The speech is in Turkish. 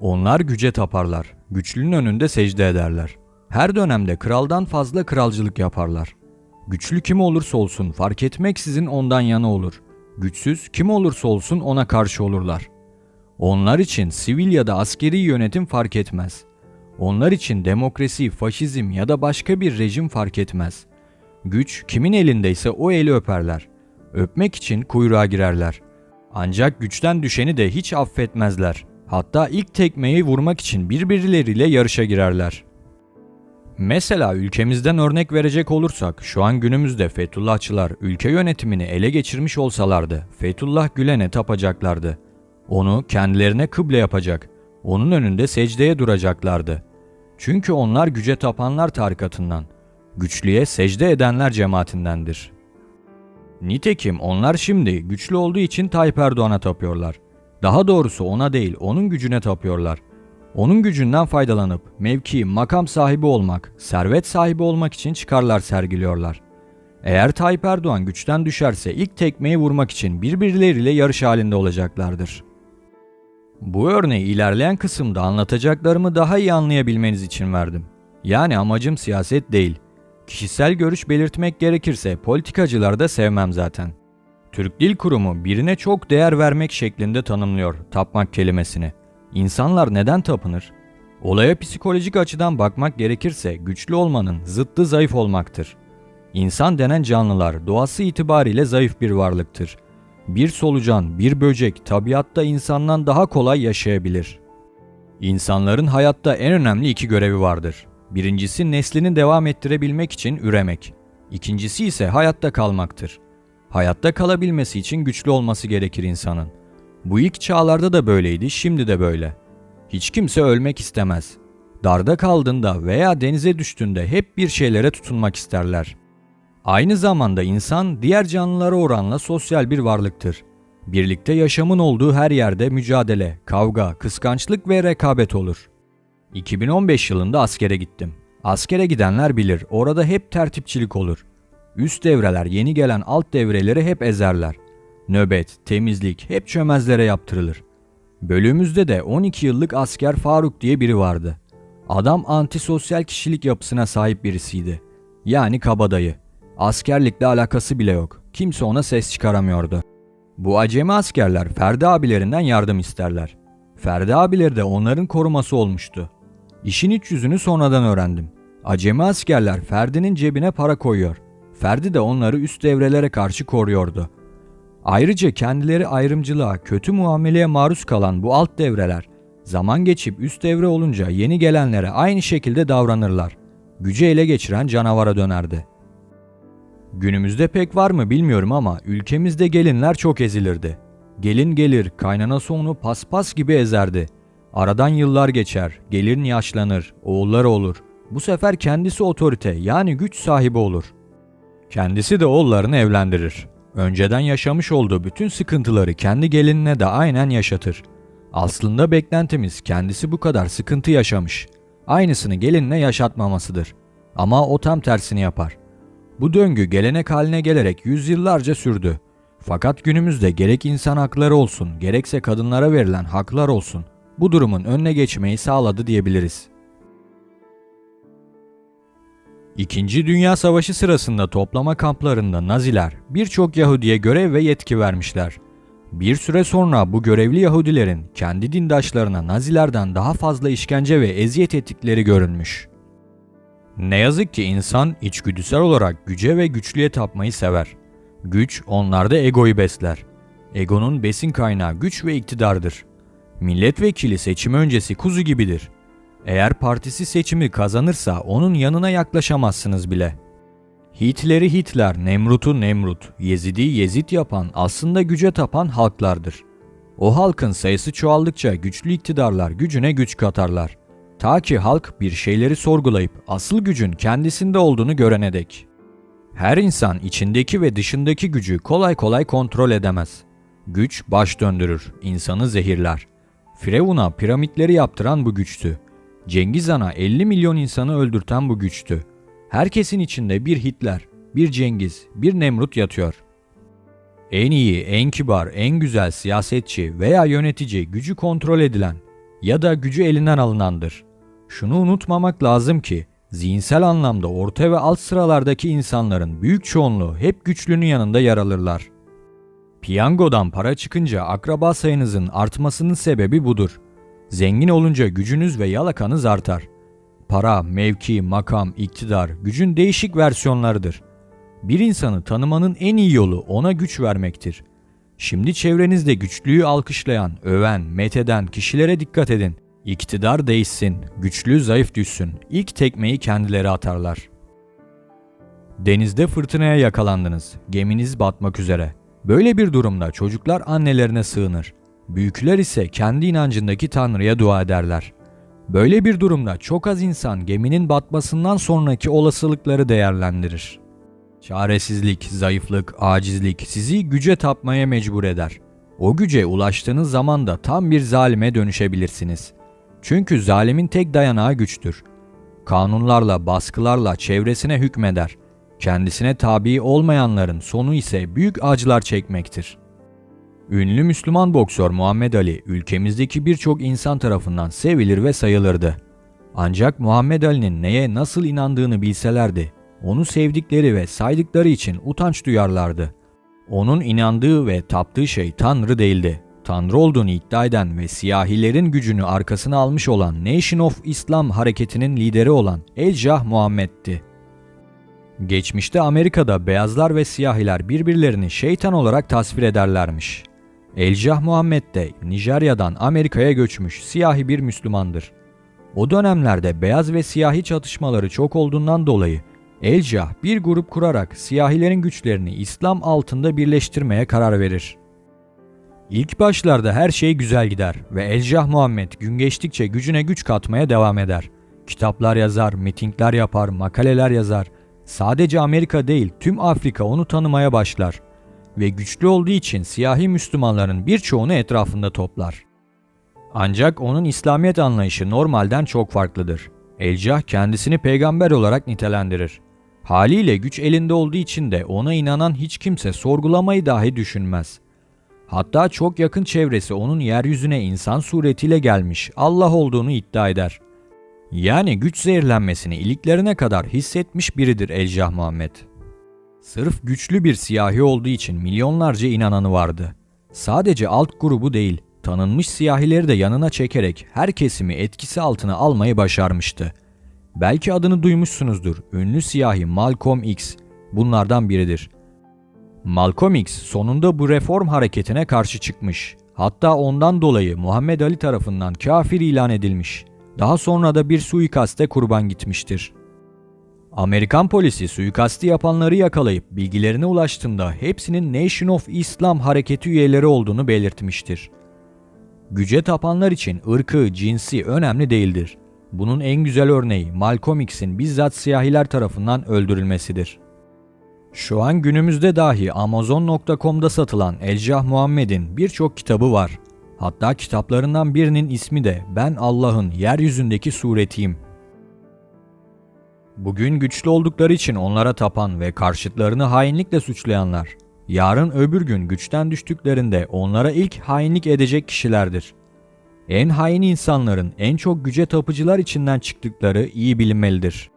Onlar güce taparlar, güçlünün önünde secde ederler. Her dönemde kraldan fazla kralcılık yaparlar. Güçlü kim olursa olsun fark etmeksizin ondan yana olur. Güçsüz kim olursa olsun ona karşı olurlar. Onlar için sivil ya da askeri yönetim fark etmez. Onlar için demokrasi, faşizm ya da başka bir rejim fark etmez. Güç kimin elindeyse o eli öperler. Öpmek için kuyruğa girerler. Ancak güçten düşeni de hiç affetmezler. Hatta ilk tekmeyi vurmak için birbirleriyle yarışa girerler. Mesela ülkemizden örnek verecek olursak şu an günümüzde Fethullahçılar ülke yönetimini ele geçirmiş olsalardı Fethullah Gülen'e tapacaklardı. Onu kendilerine kıble yapacak, onun önünde secdeye duracaklardı. Çünkü onlar güce tapanlar tarikatından, güçlüye secde edenler cemaatindendir. Nitekim onlar şimdi güçlü olduğu için Tayyip Erdoğan'a tapıyorlar. Daha doğrusu ona değil, onun gücüne tapıyorlar. Onun gücünden faydalanıp mevki, makam sahibi olmak, servet sahibi olmak için çıkarlar sergiliyorlar. Eğer Tayyip Erdoğan güçten düşerse ilk tekmeyi vurmak için birbirleriyle yarış halinde olacaklardır. Bu örneği ilerleyen kısımda anlatacaklarımı daha iyi anlayabilmeniz için verdim. Yani amacım siyaset değil. Kişisel görüş belirtmek gerekirse politikacıları da sevmem zaten. Türk Dil Kurumu birine çok değer vermek şeklinde tanımlıyor tapmak kelimesini. İnsanlar neden tapınır? Olaya psikolojik açıdan bakmak gerekirse güçlü olmanın zıttı zayıf olmaktır. İnsan denen canlılar doğası itibariyle zayıf bir varlıktır. Bir solucan, bir böcek tabiatta insandan daha kolay yaşayabilir. İnsanların hayatta en önemli iki görevi vardır. Birincisi neslini devam ettirebilmek için üremek. İkincisi ise hayatta kalmaktır. Hayatta kalabilmesi için güçlü olması gerekir insanın. Bu ilk çağlarda da böyleydi, şimdi de böyle. Hiç kimse ölmek istemez. Darda kaldığında veya denize düştüğünde hep bir şeylere tutunmak isterler. Aynı zamanda insan diğer canlılara oranla sosyal bir varlıktır. Birlikte yaşamın olduğu her yerde mücadele, kavga, kıskançlık ve rekabet olur. 2015 yılında askere gittim. Askere gidenler bilir, orada hep tertipçilik olur. Üst devreler yeni gelen alt devreleri hep ezerler. Nöbet, temizlik hep çömezlere yaptırılır. Bölümümüzde de 12 yıllık asker Faruk diye biri vardı. Adam antisosyal kişilik yapısına sahip birisiydi. Yani kabadayı. Askerlikle alakası bile yok. Kimse ona ses çıkaramıyordu. Bu acemi askerler Ferdi abilerinden yardım isterler. Ferdi abileri de onların koruması olmuştu. İşin iç yüzünü sonradan öğrendim. Acemi askerler Ferdi'nin cebine para koyuyor. Ferdi de onları üst devrelere karşı koruyordu. Ayrıca kendileri ayrımcılığa, kötü muameleye maruz kalan bu alt devreler zaman geçip üst devre olunca yeni gelenlere aynı şekilde davranırlar. Gücü ele geçiren canavara dönerdi. Günümüzde pek var mı bilmiyorum ama ülkemizde gelinler çok ezilirdi. Gelin gelir, kaynanası onu paspas gibi ezerdi. Aradan yıllar geçer, gelin yaşlanır, oğulları olur. Bu sefer kendisi otorite yani güç sahibi olur. Kendisi de oğullarını evlendirir. Önceden yaşamış olduğu bütün sıkıntıları kendi gelinine de aynen yaşatır. Aslında beklentimiz kendisi bu kadar sıkıntı yaşamış. Aynısını gelinine yaşatmamasıdır. Ama o tam tersini yapar. Bu döngü gelenek haline gelerek yüzyıllarca sürdü. Fakat günümüzde gerek insan hakları olsun, gerekse kadınlara verilen haklar olsun, bu durumun önüne geçmeyi sağladı diyebiliriz. İkinci Dünya Savaşı sırasında toplama kamplarında Naziler birçok Yahudiye görev ve yetki vermişler. Bir süre sonra bu görevli Yahudilerin kendi dindaşlarına Nazilerden daha fazla işkence ve eziyet ettikleri görünmüş. Ne yazık ki insan içgüdüsel olarak güce ve güçlüye tapmayı sever. Güç onlarda egoyu besler. Egonun besin kaynağı güç ve iktidardır. Milletvekili seçim öncesi kuzu gibidir. Eğer partisi seçimi kazanırsa onun yanına yaklaşamazsınız bile. Hitler'i Hitler, Nemrut'u Nemrut, Yezid'i Yezid yapan aslında güce tapan halklardır. O halkın sayısı çoğaldıkça güçlü iktidarlar gücüne güç katarlar. Ta ki halk bir şeyleri sorgulayıp asıl gücün kendisinde olduğunu görene dek. Her insan içindeki ve dışındaki gücü kolay kolay kontrol edemez. Güç baş döndürür, insanı zehirler. Firavun'a piramitleri yaptıran bu güçtü. Cengiz Han'a 50 milyon insanı öldürten bu güçtü. Herkesin içinde bir Hitler, bir Cengiz, bir Nemrut yatıyor. En iyi, en kibar, en güzel siyasetçi veya yönetici gücü kontrol edilen, ya da gücü elinden alınandır. Şunu unutmamak lazım ki zihinsel anlamda orta ve alt sıralardaki insanların büyük çoğunluğu hep güçlünün yanında yer alırlar. Piyangodan para çıkınca akraba sayınızın artmasının sebebi budur. Zengin olunca gücünüz ve yalakanız artar. Para, mevki, makam, iktidar gücün değişik versiyonlarıdır. Bir insanı tanımanın en iyi yolu ona güç vermektir. Şimdi çevrenizde güçlüyü alkışlayan, öven, metheden kişilere dikkat edin. İktidar değişsin, güçlü zayıf düşsün. İlk tekmeyi kendileri atarlar. Denizde fırtınaya yakalandınız. Geminiz batmak üzere. Böyle bir durumda çocuklar annelerine sığınır. Büyükler ise kendi inancındaki Tanrı'ya dua ederler. Böyle bir durumda çok az insan geminin batmasından sonraki olasılıkları değerlendirir. Çaresizlik, zayıflık, acizlik sizi güce tapmaya mecbur eder. O güce ulaştığınız zaman da tam bir zalime dönüşebilirsiniz. Çünkü zalimin tek dayanağı güçtür. Kanunlarla, baskılarla çevresine hükmeder. Kendisine tabi olmayanların sonu ise büyük acılar çekmektir. Ünlü Müslüman boksör Muhammed Ali ülkemizdeki birçok insan tarafından sevilir ve sayılırdı. Ancak Muhammed Ali'nin neye nasıl inandığını bilselerdi, onu sevdikleri ve saydıkları için utanç duyarlardı. Onun inandığı ve taptığı şey Tanrı değildi. Tanrı olduğunu iddia eden ve siyahilerin gücünü arkasına almış olan Nation of Islam hareketinin lideri olan El-Jah Muhammed'ti. Geçmişte Amerika'da beyazlar ve siyahiler birbirlerini şeytan olarak tasvir ederlermiş. Elcah Muhammed de Nijerya'dan Amerika'ya göçmüş siyahi bir Müslümandır. O dönemlerde beyaz ve siyahi çatışmaları çok olduğundan dolayı Elcah bir grup kurarak siyahilerin güçlerini İslam altında birleştirmeye karar verir. İlk başlarda her şey güzel gider ve Elcah Muhammed gün geçtikçe gücüne güç katmaya devam eder. Kitaplar yazar, mitingler yapar, makaleler yazar. Sadece Amerika değil tüm Afrika onu tanımaya başlar ve güçlü olduğu için siyahi Müslümanların birçoğunu etrafında toplar. Ancak onun İslamiyet anlayışı normalden çok farklıdır. Elcah kendisini peygamber olarak nitelendirir. Haliyle güç elinde olduğu için de ona inanan hiç kimse sorgulamayı dahi düşünmez. Hatta çok yakın çevresi onun yeryüzüne insan suretiyle gelmiş Allah olduğunu iddia eder. Yani güç zehirlenmesini iliklerine kadar hissetmiş biridir Elcah Muhammed. Sırf güçlü bir siyahi olduğu için milyonlarca inananı vardı. Sadece alt grubu değil, tanınmış siyahileri de yanına çekerek her kesimi etkisi altına almayı başarmıştı. Belki adını duymuşsunuzdur. Ünlü siyahi Malcolm X bunlardan biridir. Malcolm X sonunda bu reform hareketine karşı çıkmış. Hatta ondan dolayı Muhammed Ali tarafından kafir ilan edilmiş. Daha sonra da bir suikaste kurban gitmiştir. Amerikan polisi suikasti yapanları yakalayıp bilgilerine ulaştığında hepsinin Nation of Islam hareketi üyeleri olduğunu belirtmiştir. Güce tapanlar için ırkı, cinsi önemli değildir. Bunun en güzel örneği Malcolm X'in bizzat siyahiler tarafından öldürülmesidir. Şu an günümüzde dahi Amazon.com'da satılan Elcah Muhammed'in birçok kitabı var. Hatta kitaplarından birinin ismi de Ben Allah'ın yeryüzündeki suretiyim. Bugün güçlü oldukları için onlara tapan ve karşıtlarını hainlikle suçlayanlar, yarın öbür gün güçten düştüklerinde onlara ilk hainlik edecek kişilerdir. En hain insanların en çok güce tapıcılar içinden çıktıkları iyi bilinmelidir.